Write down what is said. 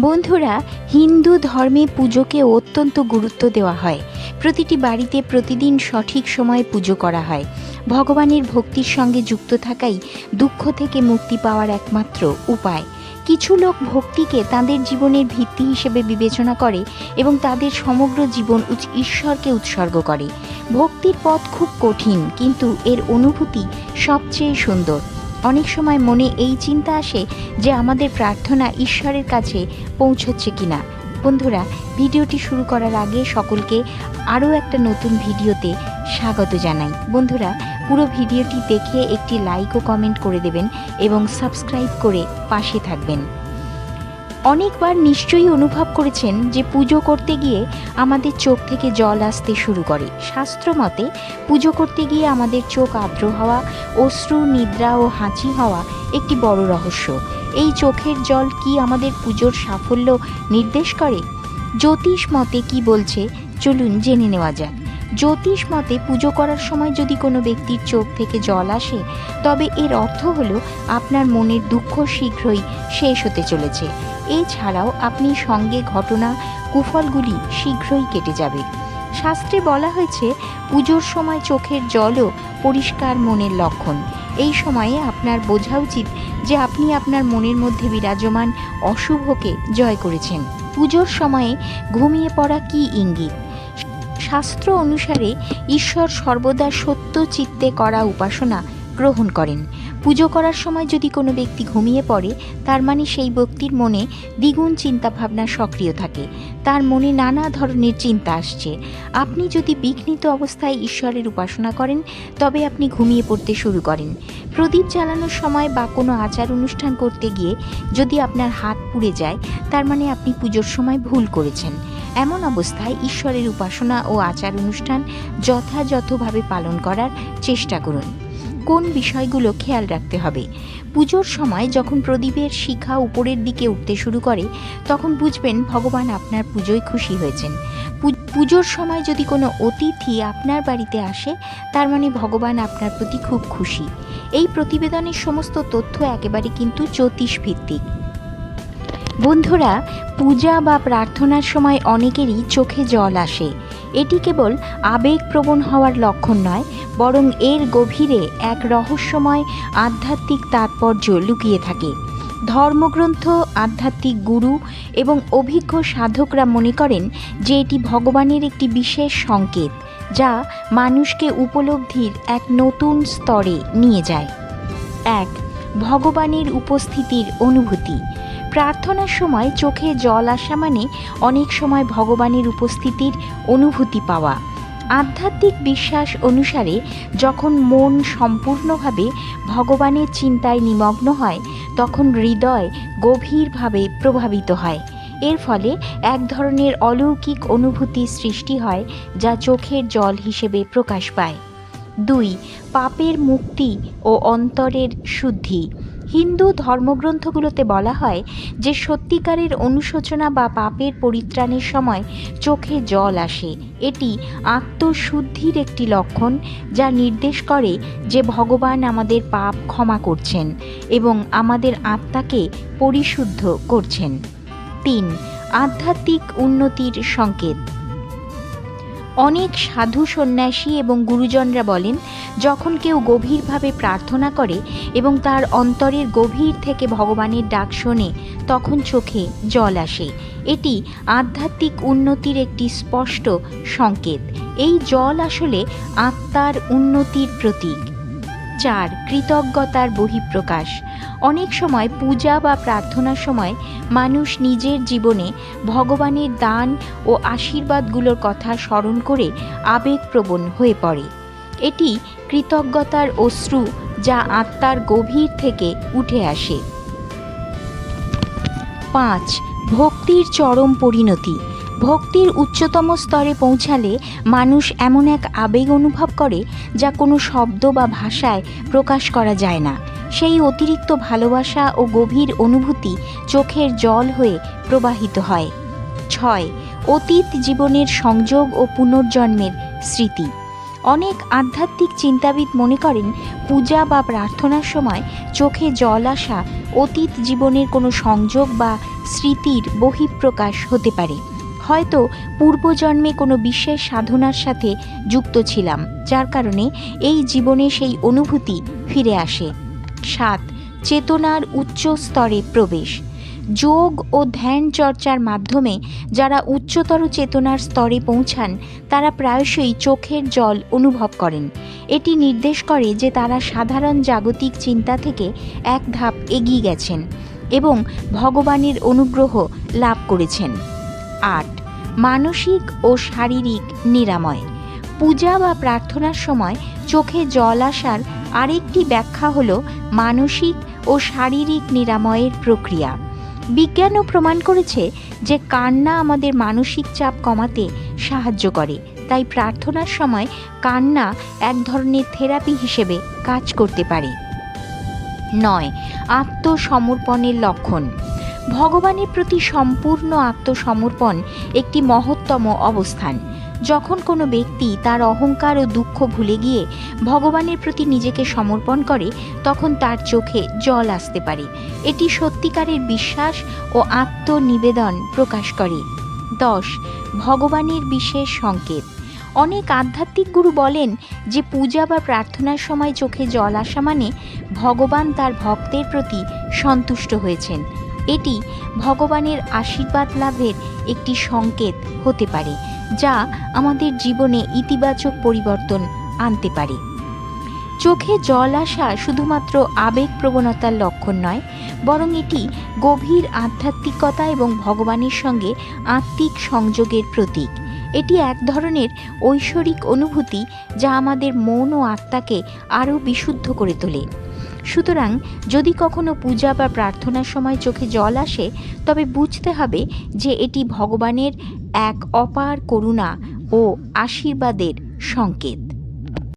বন্ধুরা, হিন্দু ধর্মে পুজোকে অত্যন্ত গুরুত্ব দেওয়া হয়। প্রতিটি বাড়িতে প্রতিদিন সঠিক সময়ে পুজো করা হয়। ভগবানের ভক্তির সঙ্গে যুক্ত থাকাই দুঃখ থেকে মুক্তি পাওয়ার একমাত্র উপায়। কিছু লোক ভক্তিকে তাদের জীবনের ভিত্তি হিসেবে বিবেচনা করে এবং তাদের সমগ্র জীবন ঈশ্বরকে উৎসর্গ করে। ভক্তির পথ খুব কঠিন, কিন্তু এর অনুভূতি সবচেয়ে সুন্দর। অনেক সময় মনে এই চিন্তা আসে যে আমাদের প্রার্থনা ঈশ্বরের কাছে পৌঁছচ্ছে কিনা। বন্ধুরা, ভিডিওটি শুরু করার আগে সকলকে আরও একটা নতুন ভিডিওতে স্বাগত জানাই। বন্ধুরা, পুরো ভিডিওটি দেখে একটি লাইক ও কমেন্ট করে দেবেন এবং সাবস্ক্রাইব করে পাশে থাকবেন। অনেকবার নিশ্চয়ই অনুভব করেছেন যে পুজো করতে গিয়ে আমাদের চোখ থেকে জল আসতে শুরু করে। শাস্ত্র মতে, পুজো করতে গিয়ে আমাদের চোখ আর্দ্র হওয়া, অশ্রু, নিদ্রা ও হাঁচি হওয়া একটি বড় রহস্য। এই চোখের জল কি আমাদের পুজোর সাফল্য নির্দেশ করে? জ্যোতিষ মতে কি বলছে? চলুন জেনে নেওয়া যাক। জ্যোতিষ মতে পুজো করার সময় যদি কোনো ব্যক্তির চোখ থেকে জল আসে, তবে এর অর্থ হলো আপনার মনের দুঃখ শীঘ্রই শেষ হতে চলেছে। এছাড়াও আপনি সঙ্গে ঘটনা, কুফলগুলি শীঘ্রই কেটে যাবে। শাস্ত্রে বলা হয়েছে, পুজোর সময় চোখের জলও পরিষ্কার মনের লক্ষণ। এই সময়ে আপনার বোঝা উচিত যে আপনি আপনার মনের মধ্যে বিরাজমান অশুভকে জয় করেছেন। পুজোর সময়ে ঘুমিয়ে পড়া কি ইঙ্গিত? শাস্ত্র অনুসারে ঈশ্বর সর্বদা সত্য চিত্তে করা উপাসনা গ্রহণ করেন। পুজো করার সময় যদি কোনো ব্যক্তি ঘুমিয়ে পড়ে, তার মানে সেই ব্যক্তির মনে দ্বিগুণ চিন্তাভাবনা সক্রিয় থাকে। তার মনে নানা ধরনের চিন্তা আসছে। আপনি যদি বিঘ্নিত অবস্থায় ঈশ্বরের উপাসনা করেন, তবে আপনি ঘুমিয়ে পড়তে শুরু করেন। প্রদীপ জ্বালানোর সময় বা কোনো আচার অনুষ্ঠান করতে গিয়ে যদি আপনার হাত পুড়ে যায়, তার মানে আপনি পুজোর সময় ভুল করেছেন। এমন অবস্থায় ঈশ্বরের উপাসনা ও আচার অনুষ্ঠান যথাযথভাবে পালন করার চেষ্টা করুন। কোন বিষয়গুলো খেয়াল রাখতে হবে? পুজোর সময় যখন প্রদীপের শিখা উপরের দিকে উঠতে শুরু করে, তখন বুঝবেন ভগবান আপনার পুজোয় খুশি হয়েছেন। পুজোর সময় যদি কোনো অতিথি আপনার বাড়িতে আসে, তার মানে ভগবান আপনার প্রতি খুব খুশি। এই প্রতিবেদনের সমস্ত তথ্য একেবারে কিন্তু জ্যোতিষ ভিত্তিক বন্ধুরা, পূজা বা প্রার্থনার সময় অনেকেরই চোখে জল আসে। এটি কেবল আবেগপ্রবণ হওয়ার লক্ষণ নয়, বরং এর গভীরে এক রহস্যময় আধ্যাত্মিক তাৎপর্য লুকিয়ে থাকে। ধর্মগ্রন্থ, আধ্যাত্মিক গুরু এবং অভিজ্ঞ সাধকরা মনে করেন যে এটি ভগবানের একটি বিশেষ সংকেত, যা মানুষকে উপলব্ধির এক নতুন স্তরে নিয়ে যায়। এক, ভগবানের উপস্থিতির অনুভূতি। প্রার্থনার সময় চোখে জল আসা মানে অনেক সময় ভগবানের উপস্থিতির অনুভূতি পাওয়া। আধ্যাত্মিক বিশ্বাস অনুসারে যখন মন সম্পূর্ণভাবে ভগবানের চিন্তায় নিমগ্ন হয়, তখন হৃদয় গভীরভাবে প্রভাবিত হয়। এর ফলে এক ধরনের অলৌকিক অনুভূতি সৃষ্টি হয়, যা চোখের জল হিসেবে প্রকাশ পায়। দুই, পাপের মুক্তি ও অন্তরের শুদ্ধি। হিন্দু ধর্মগ্রন্থগুলোতে বলা হয় যে সত্যিকারের অনুশোচনা বা পাপের পরিত্রাণের সময় চোখে জল আসে। এটি আত্মশুদ্ধির একটি লক্ষণ যা নির্দেশ করে যে ভগবান আমাদের পাপ ক্ষমা করছেন এবং আমাদের আত্মাকে পরিশুদ্ধ করছেন। তিন, আধ্যাত্মিক উন্নতির সংকেত। অনেক সাধু সন্ন্যাসী এবং গুরুজনরা বলেন, যখন কেউ গভীরভাবে প্রার্থনা করে এবং তার অন্তরের গভীর থেকে ভগবানের ডাক শোনে, তখন চোখে জল আসে। এটি আধ্যাত্মিক উন্নতির একটি স্পষ্ট সংকেত। এই জল আসলে আত্মার উন্নতির প্রতীক। চার কৃতজ্ঞতার বহিঃপ্রকাশ। অনেক সময় পূজা বা প্রার্থনার সময় মানুষ নিজের জীবনে ভগবানের দান ও আশীর্বাদগুলোর কথা স্মরণ করে আবেগপ্রবণ হয়ে পড়ে। এটি কৃতজ্ঞতার অশ্রু যা আত্মার গভীর থেকে উঠে আসে। পাঁচ, ভক্তির চরম পরিণতি। ভক্তির উচ্চতম স্তরে পৌঁছালে মানুষ এমন এক আবেগ অনুভব করে যা কোনো শব্দ বা ভাষায় প্রকাশ করা যায় না। সেই অতিরিক্ত ভালোবাসা ও গভীর অনুভূতি চোখের জল হয়ে প্রবাহিত হয়। ছয়, অতীত জীবনের সংযোগ ও পুনর্জন্মের স্মৃতি। অনেক আধ্যাত্মিক চিন্তাবিদ মনে করেন, পূজা বা প্রার্থনার সময় চোখে জল আসা অতীত জীবনের কোনো সংযোগ বা স্মৃতির বহিঃপ্রকাশ হতে পারে। হয়তো পূর্বজন্মে কোনো বিশেষ সাধনার সাথে যুক্ত ছিলাম, যার কারণে এই জীবনে সেই অনুভূতি ফিরে আসে। সাত, চেতনার উচ্চ স্তরে প্রবেশ। যোগ ও ধ্যান চর্চার মাধ্যমে যারা উচ্চতর চেতনার স্তরে পৌঁছান, তারা প্রায়শই চোখের জল অনুভব করেন। এটি নির্দেশ করে যে তারা সাধারণ জাগতিক চিন্তা থেকে এক ধাপ এগিয়ে গেছেন এবং ভগবানের অনুগ্রহ লাভ করেছেন। আট মানসিক ও শারীরিক নিরাময়। পূজা বা প্রার্থনার সময় চোখে জল আসার আরেকটি ব্যাখ্যা হল মানসিক ও শারীরিক নিরাময়ের প্রক্রিয়া। বিজ্ঞানও প্রমাণ করেছে যে কান্না আমাদের মানসিক চাপ কমাতে সাহায্য করে, তাই প্রার্থনার সময় কান্না এক ধরনের থেরাপি হিসেবে কাজ করতে পারে। নয়, আত্মসমর্পণের লক্ষণ। ভগবানের প্রতি সম্পূর্ণ আত্মসমর্পণ একটি মহত্তম অবস্থান। যখন কোনো ব্যক্তি তার অহংকার ও দুঃখ ভুলে গিয়ে ভগবানের প্রতি নিজেকে সমর্পণ করে, তখন তার চোখে জল আসতে পারে। এটি সত্যিকারের বিশ্বাস ও আত্মনিবেদন প্রকাশ করে। দশ, ভগবানের বিশেষ সংকেত। অনেক আধ্যাত্মিক গুরু বলেন যে পূজা বা প্রার্থনার সময় চোখে জল আসা মানে ভগবান তার ভক্তের প্রতি সন্তুষ্ট হয়েছেন। এটি ভগবানের আশীর্বাদ লাভের একটি সংকেত হতে পারে, যা আমাদের জীবনে ইতিবাচক পরিবর্তন আনতে পারে। চোখে জল আসা শুধুমাত্র আবেগ প্রবণতার লক্ষণ নয়, বরং এটি গভীর আধ্যাত্মিকতা এবং ভগবানের সঙ্গে আত্মিক সংযোগের প্রতীক। এটি এক ধরনের ঐশ্বরিক অনুভূতি যা আমাদের মন ও আত্মাকে আরও বিশুদ্ধ করে তোলে। সুতরাং যদি কখনো পূজা বা প্রার্থনার সময় চোখে জল আসে, তবে বুঝতে হবে যে এটি ভগবানের এক অপার করুণা ও আশীর্বাদের সংকেত।